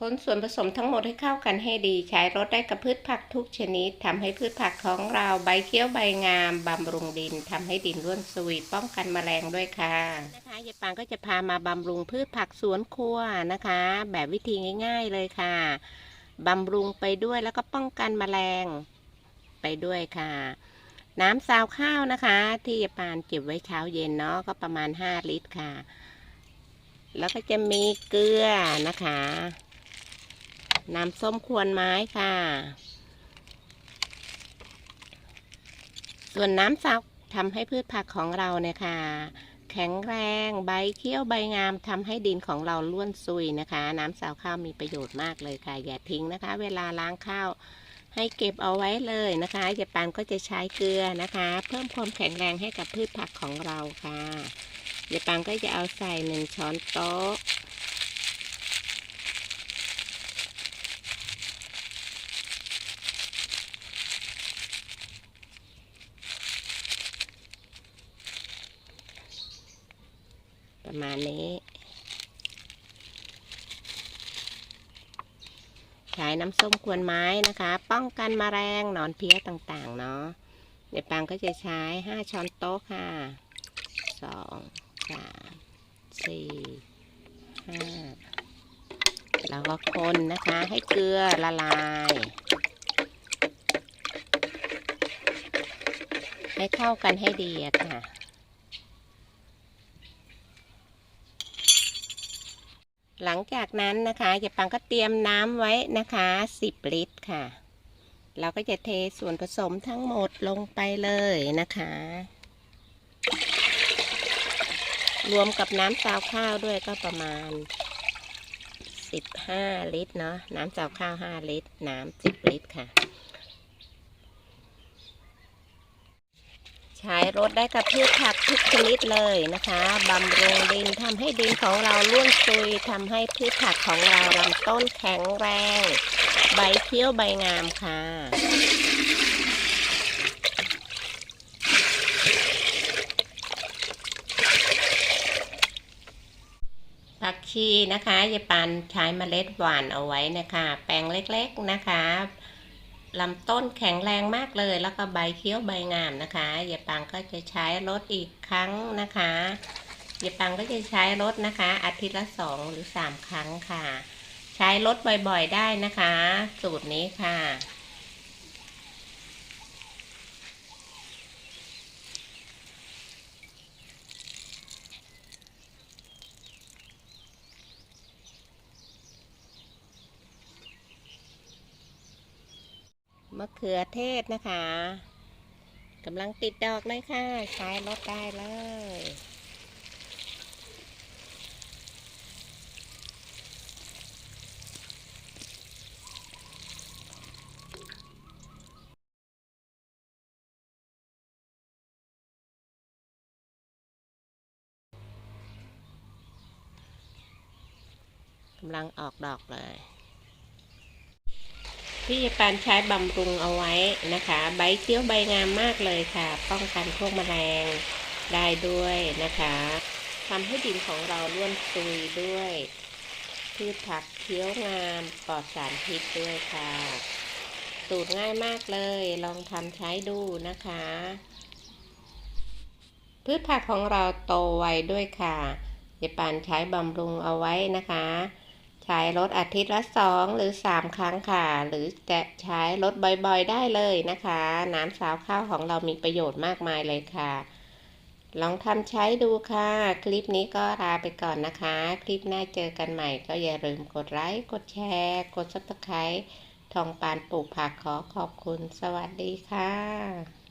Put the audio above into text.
คนส่วนผสมทั้งหมดให้เข้ากันให้ดี ใช้รสได้กับพืชผักทุกชนิดทำให้พืชผักของเราใบเขียวใบงามบำรุงดินทำให้ดินร่วนซุยป้องกันแมลงด้วยค่ะนะคะยายปางก็จะพามาบำรุงพืชผักสวนครัวนะคะ แบบวิธีง่าย ๆเลยค่ะบำรุงไปด้วยแล้วก็ป้องกันแมลงไปด้วยค่ะ น้ำซาวข้าวนะคะ ที่ยายปานเก็บไว้เช้าเย็นเนาะก็ประมาณ 5 ลิตรค่ะ แล้วก็จะมีเกลือนะคะ น้ำส้มควนไม้ค่ะ ส่วนน้ำซักทำให้พืชผักของเราเนี่ยค่ะ แข็งแรงใบเขียวใบงามทำให้ดินของเราล้วนซุยนะคะ น้ำสาวข้าวมีประโยชน์มากเลยค่ะ อย่าทิ้งนะคะ เวลาล้างข้าวให้เก็บเอาไว้เลยนะคะยายปานก็จะใช้เกลือนะคะ เพิ่มความแข็งแรงให้กับพืชผักของเราค่ะยายปานก็จะเอาใส่หนึ่งช้อนโต๊ะ ประมาณนี้ ใช้น้ำส้มควนไม้นะคะ ป้องกันมแมลงหนอนเพี้ยต่างๆ เนาะเดี๋ยวปังก็จะใช้5ช้อนโต๊ะค่ะ2 3 4 5แล้วก็คนนะคะ ให้เกลือละลาย ให้เข้ากันให้ดีค่ะ หลังจากนั้นนะคะยายปังก็เตรียมน้ำไว้นะคะ 10 ลิตรค่ะ เราก็จะเทส่วนผสมทั้งหมดลงไปเลยนะคะ รวมกับน้ำซาวข้าวด้วยก็ประมาณ 15 ลิตรเนาะน้ำซาวข้าว 5 ลิตร น้ำ10 ลิตรค่ะ ใช้รถได้กับพืชผักทุกชนิดเลยนะคะบำรุงดินทำให้ดินของเราร่วนซุยทำให้พืชผักของเราลำต้นแข็งแรง ใบเขียวใบงามค่ะผักชีนะคะยายปันใช้เมล็ดหวานเอาไว้นะคะ แปลงเล็กๆนะคะ ลำต้นแข็งแรงมากเลย แล้วก็ใบเขียวใบงามนะคะยายปังก็จะใช้รถอีกครั้งนะคะยายปังก็จะใช้รถนะคะ อาทิตย์ละสองหรือสามครั้งค่ะ ใช้รถบ่อยๆได้นะคะ สูตรนี้ค่ะ มะเขือเทศนะคะกำลังติดดอกเลยค่ะใช้รถได้เลยกำลังออกดอกเลย พี่ปานใช้บำรุงเอาไว้นะคะ ใบเขียวใบงามมากเลยค่ะ ป้องกันพวกแมลงได้ด้วยนะคะทำให้ดินของเราล้วนซุยด้วยพืชผักเขียวงามปลอดสารพิษด้วยค่ะ สูตรง่ายมากเลย ลองทำใช้ดูนะคะ พืชผักของเราโตไวด้วยค่ะยายปานใช้บำรุงเอาไว้นะคะ ใช้รถอาทิตย์ละสองหรือสามครั้งค่ะ หรือจะใช้รถบ่อยๆได้เลยนะคะ น้ำสาวข้าวของเรามีประโยชน์มากมายเลยค่ะ ลองทำใช้ดูค่ะ คลิปนี้ก็ลาไปก่อนนะคะ คลิปหน้าเจอกันใหม่ ก็อย่าลืมกดไลค์กดแชร์ กดซับสไครต์ทองปานปลูกผักขอขอบคุณสวัสดีค่ะ